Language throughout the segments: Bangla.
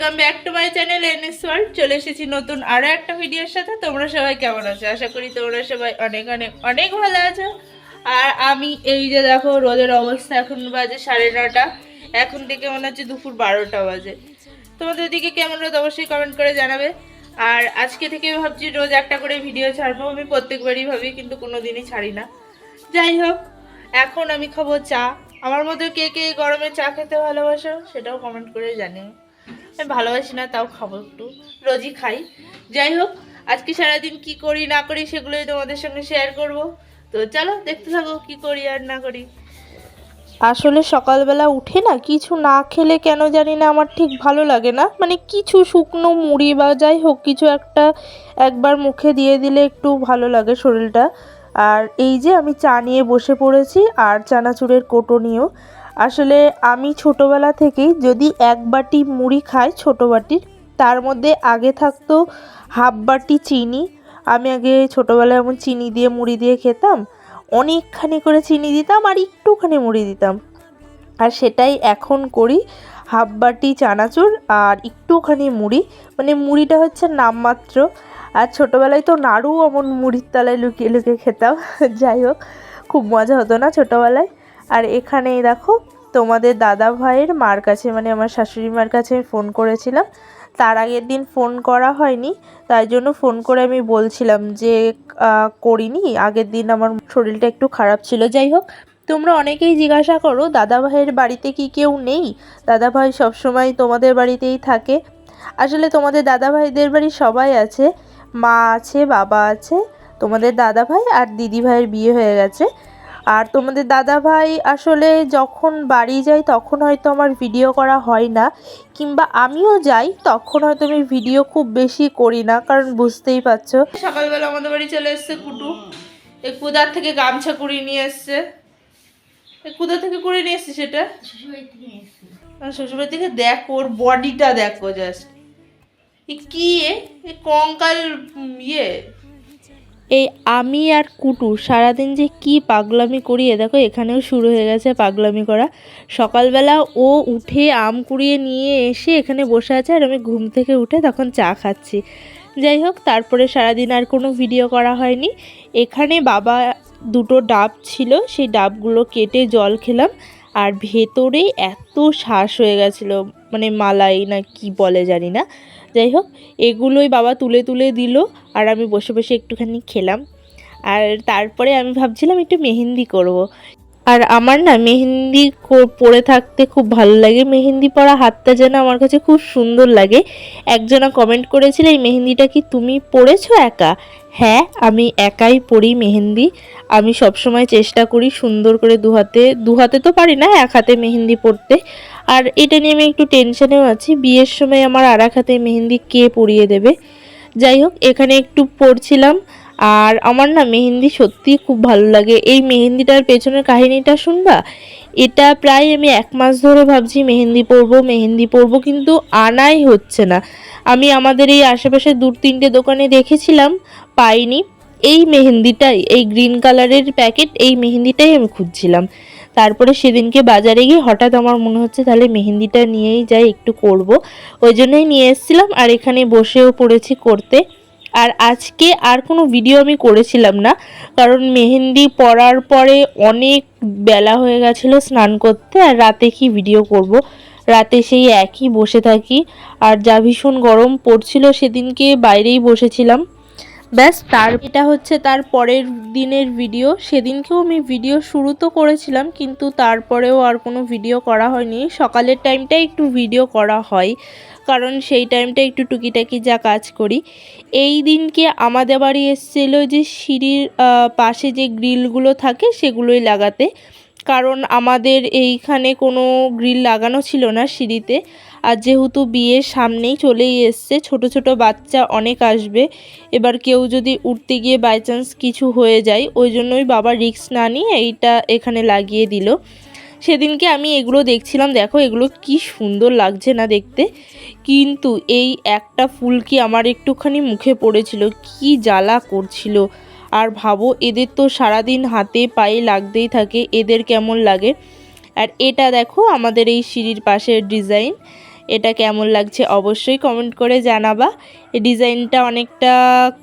Welcome back to my channel NS world. চলে এসেছি নতুন আরও একটা ভিডিওর সাথে। তোমরা সবাই কেমন আছো? আশা করি তোমরা সবাই অনেক অনেক অনেক ভালো আছো। আর আমি এই যে দেখো, রোদের অবস্থা এখন বাজে সাড়ে নটা। এখন থেকে মনে হচ্ছে দুপুর বারোটা বাজে। তোমাদের দিকে কেমন রোদ? অবশ্যই কমেন্ট করে জানাবে। আর আজকে থেকে ভাবছি রোজ একটা করে ভিডিও ছাড়বো। আমি প্রত্যেকবারই ভাবি, কিন্তু কোনো দিনই ছাড়ি না। যাই হোক, এখন আমি খাব চা। আমার মধ্যে কে কে গরমে চা খেতে ভালোবাসো, সেটাও কমেন্ট করে জানিও। আমি ভালোবাসি না, তাও খাব একটু। রোজই খাই। যাই হোক, আজকে সারাদিন কি করি, না করি, সেগুলোই তোমাদের সঙ্গে শেয়ার করব। তো চলো, দেখতে থাকো কি করি আর না করি। আসলে সকালবেলা উঠে না কিছু না খেলে কেন জানি না আমার ঠিক ভালো লাগে না। মানে কিছু শুকনো মুড়ি বা যাই হোক, কিছু একটা একবার মুখে দিয়ে দিলে একটু ভালো লাগে শরীরটা। আর এই যে আমি চা নিয়ে বসে পড়েছি, আর চানাচুরের কোটো নিয়েও। আসলে আমি ছোটোবেলা থেকেই যদি এক বাটি মুড়ি খাই ছোটো বাটির, তার মধ্যে আগে থাকতো হাফ বাটি চিনি। আমি আগে ছোটোবেলায় এমন চিনি দিয়ে মুড়ি দিয়ে খেতাম, অনেকখানি করে চিনি দিতাম আর একটুখানি মুড়ি দিতাম। আর সেটাই এখন করি, হাফ বাটি চানাচুর আর একটুখানি মুড়ি। মানে মুড়িটা হচ্ছে নামমাত্র। আর ছোটোবেলায় তো নাড়ু এমন মুড়ির তলায় লুকিয়ে লুকিয়ে খেতাম, যাই হোক, খুব মজা হতো না ছোটোবেলায়। আর এখানেই দেখো তোমাদের দাদা ভাইয়ের মার কাছে মানে আমার শাশুড়ি মার কাছে আমি ফোন করেছিলাম। তার আগের দিন ফোন করা হয়নি, তাই জন্য ফোন করে আমি বলছিলাম যে করিনি। আগের দিন আমার শরীরটা একটু খারাপ ছিল। যাই হোক, তোমরা অনেকেই জিজ্ঞাসা করো, দাদা ভাইয়ের বাড়িতে কি কেউ নেই? দাদা ভাই সবসময় তোমাদের বাড়িতেই থাকে। আসলে তোমাদের দাদা ভাইদের বাড়ি সবাই আছে, মা আছে, বাবা আছে, তোমাদের দাদা ভাই আর দিদি ভাইয়ের বিয়ে হয়ে গেছে। আর তোমাদের দাদা ভাই আসলে যখন বাড়ি যাই তখন হয়তো আমার ভিডিও করা হয় না কিংবা আমিও যাই তখন হয়তো আমি ভিডিও খুব বেশি করি না কারণ বুঝতেই পারছ। সকালবেলা আমাদের বাড়ি চলে এসছে কুটু। এই কুদার থেকে গামছা কুড়িয়ে নিয়ে এসছে। এই কুদা থেকে কুড়িয়ে নিয়ে এসছে সেটা? আর শ্বশুরবাড়ি থেকে দেখ ওর বডিটা দেখো জাস্ট কি এ? এ কঙ্কাল ইয়ে। এই আমি আর কুটু সারাদিন যে কি পাগলামি করি, এ দেখো এখানেও শুরু হয়ে গেছে পাগলামি করা। সকালবেলা ও উঠে আম কুড়িয়ে নিয়ে এসে এখানে বসে আছে আর আমি ঘুম থেকে উঠে তখন চা খাচ্ছি। যাই হোক, তারপরে সারাদিন আর কোনো ভিডিও করা হয়নি। এখানে বাবা দুটো ডাব ছিল, সেই ডাবগুলো কেটে জল খেলাম আর ভেতরে এত শ্বাস হয়ে গেছিল মানে মালাই না কি বলে জানি না। যাই হোক, এগুলোই বাবা তুলে তুলে দিল আর আমি বসে বসে একটুখানি খেলাম আর তারপরে আমি ভাবছিলাম একটু মেহেন্দি করব। আর আমার না মেহেন্দি পরে থাকতে খুব ভালো লাগে। মেহেন্দি পরা হাতটা যেন আমার কাছে খুব সুন্দর লাগে। একজনা কমেন্ট করেছিল, এই মেহেন্দিটা কি তুমি পরেছো একা? হ্যাঁ আমি একাই পরি মেহেন্দি। আমি সবসময় চেষ্টা করি সুন্দর করে দু হাতে দু হাতে তো পারি না, এক হাতে মেহেন্দি পরতে। আর এটা নিয়ে আমি একটু টেনশনেও আছি। বিয়ের সময় আমার আর এক হাতে মেহেন্দি কে পরিয়ে দেবে? যাই হোক, এখানে একটু পড়ছিলাম। আর আমার না মেহেন্দি সত্যিই খুব ভালো লাগে। এই মেহেন্দিটার পেছনের কাহিনীটা শুনবা? এটা প্রায় আমি এক মাস ধরে ভাবছি মেহেন্দি পরবো মেহেন্দি পরবো, কিন্তু আনাই হচ্ছে না। আমি আমাদের এই আশেপাশে দু তিনটে দোকানে দেখেছিলাম, পাইনি। এই মেহেন্দিটাই, এই গ্রিন কালারের প্যাকেট, এই মেহেন্দিটাই আমি খুঁজছিলাম। তারপরে সেদিনকে বাজারে গিয়ে হঠাৎ আমার মনে হচ্ছে, তাহলে মেহেন্দিটা নিয়েই যাই, একটু করব। ওই জন্যই নিয়ে এসেছিলাম, আর এখানে বসেও পড়েছি করতে। আর আজকে আর কোনো ভিডিও আমি করেছিলাম না। কারণ মেহেন্দি পরার পরে অনেক বেলা হয়ে গেছিল স্নান করতে আর রাতে কি ভিডিও করব? রাতে সেই একই বসে থাকি। আর যা ভীষণ গরম পড়ছিল সেদিনকে বাইরেই বসেছিলাম। ব্যাস, তার এটা হচ্ছে তার পরের দিনের ভিডিও সেদিনকেও আমি ভিডিও শুরু তো করেছিলাম, কিন্তু তারপরেও আর কোনো ভিডিও করা হয়নি। সকালের টাইমটা একটু ভিডিও করা হয়, কারণ সেই টাইমটা একটু টুকিটাকি যা কাজ করি। এই দিনকে আমাদের বাড়ি এসেছিল যে সিঁড়ির পাশে যে গ্রিলগুলো থাকে, সেগুলোই লাগাতে। কারণ আমাদের এইখানে কোনো গ্রিল লাগানো ছিল না সিঁড়িতে। আর যেহেতু বিয়ের সামনেই চলেই এসছে, ছোট ছোট বাচ্চা অনেক আসবে। এবার কেউ যদি উঠতে গিয়ে বাই চান্স কিছু হয়ে যায়, ওই জন্যই বাবা রিক্স না নিয়ে এইটা এখানে লাগিয়ে দিল। সেদিনকে আমি এগুলো দেখছিলাম, দেখো এগুলো কি সুন্দর লাগছে না দেখতে। কিন্তু এই একটা ফুল কি আমার একটুখানি মুখে পড়েছিল, কি জ্বালা করছিল। আর ভাবো, এদের তো সারাদিন হাতে পায়ে লাগতেই থাকে, এদের কেমন লাগে? আর এটা দেখো আমাদের এই সিঁড়ির পাশের ডিজাইন, এটা কেমন লাগছে অবশ্যই কমেন্ট করে জানাবা। এই ডিজাইনটা অনেকটা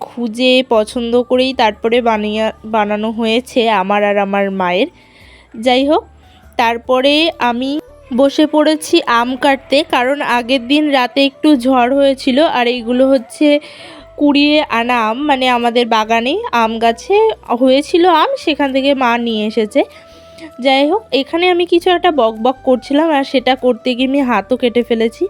খুঁজে পছন্দ করেই তারপরে বানিয়ে, বানানো হয়েছে আমার আর আমার মায়ের। যাই হোক, তারপরে আমি বসে পড়েছি আম কাটতে, কারণ আগের দিন রাতে একটু ঝড় হয়েছিল, আর এইগুলো হচ্ছে কুড়িয়ে আনা আম মানে আমাদের বাগানে আম গাছে হয়েছিল আম, সেখান থেকে মা নিয়ে এসেছে। যাই হোক, এখানে আমি কিছু একটা বক বক করছিলাম, আর সেটা করতে গিয়ে আমি হাতও কেটে ফেলেছি।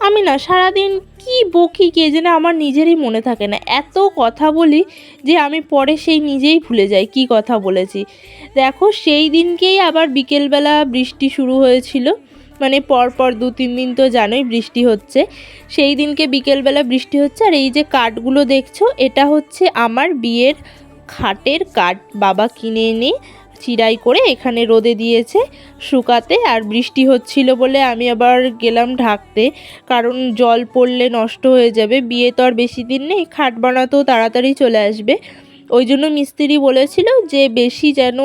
আমি না, সারাদিন কি বকি কে যেন আমার নিজেরই মনে থাকে না। এত কথা বলি যে আমি পরে সেই নিজেই ভুলে যাই কি কথা বলেছি। দেখো, সেই দিনকেই আবার বিকেলবেলা বৃষ্টি শুরু হয়েছিল। মানে পরপর দু, তিন দিন তো জানোই বৃষ্টি হচ্ছে। সেই দিনকে বিকেলবেলা বৃষ্টি হচ্ছে। আর এই যে কাঠগুলো দেখছ, এটা হচ্ছে আমার বিয়ের খাটের কাঠ। বাবা কিনে এনে চিরাই করে এখানে রোদে দিয়েছে শুকাতে। আর বৃষ্টি হচ্ছিল বলে আমি আবার গেলাম ঢাকতে। কারণ জল পড়লে নষ্ট হয়ে যাবে। বিয়ে তো আর বেশি দিন নেই, খাট বানাতেও তাড়াতাড়ি চলে আসবে। ওই জন্য মিস্ত্রি বলেছিল যে বেশি যেন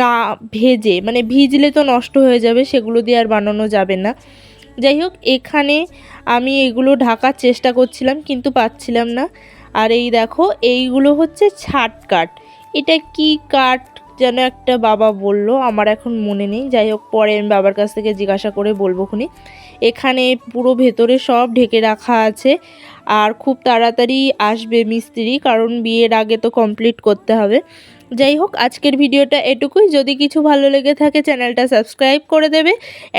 না ভেজে মানে ভিজলে তো নষ্ট হয়ে যাবে, সেগুলো দিয়ে আর বানানো যাবে না। যাই হোক, এখানে আমি এগুলো ঢাকার চেষ্টা করছিলাম, কিন্তু পাচ্ছিলাম না। আর এই দেখো, এইগুলো হচ্ছে ছাট কাঠ এটা কি কাঠ যেন একটা বাবা বলল, আমার এখন মনে নেই। যাই হোক, পরে আমি বাবার কাছ থেকে জিজ্ঞাসা করে বলব খুনি। এখানে পুরো ভেতরে সব ঢেকে রাখা আছে, আর খুব তাড়াতাড়ি আসবে মিস্ত্রি, কারণ বিয়ের আগে তো কমপ্লিট করতে হবে। যাই হোক, আজকের ভিডিওটা এটুকুই। যদি কিছু ভালো লেগে থাকে, চ্যানেলটা সাবস্ক্রাইব করে দেবে,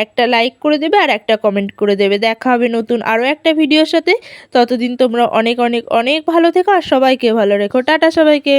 একটা লাইক করে দেবে আর একটা কমেন্ট করে দেবে। দেখা হবে নতুন আরও একটা ভিডিওর সাথে। ততদিন তোমরা অনেক অনেক অনেক ভালো থেকো আর সবাইকে ভালো রেখো। টাটা সবাইকে।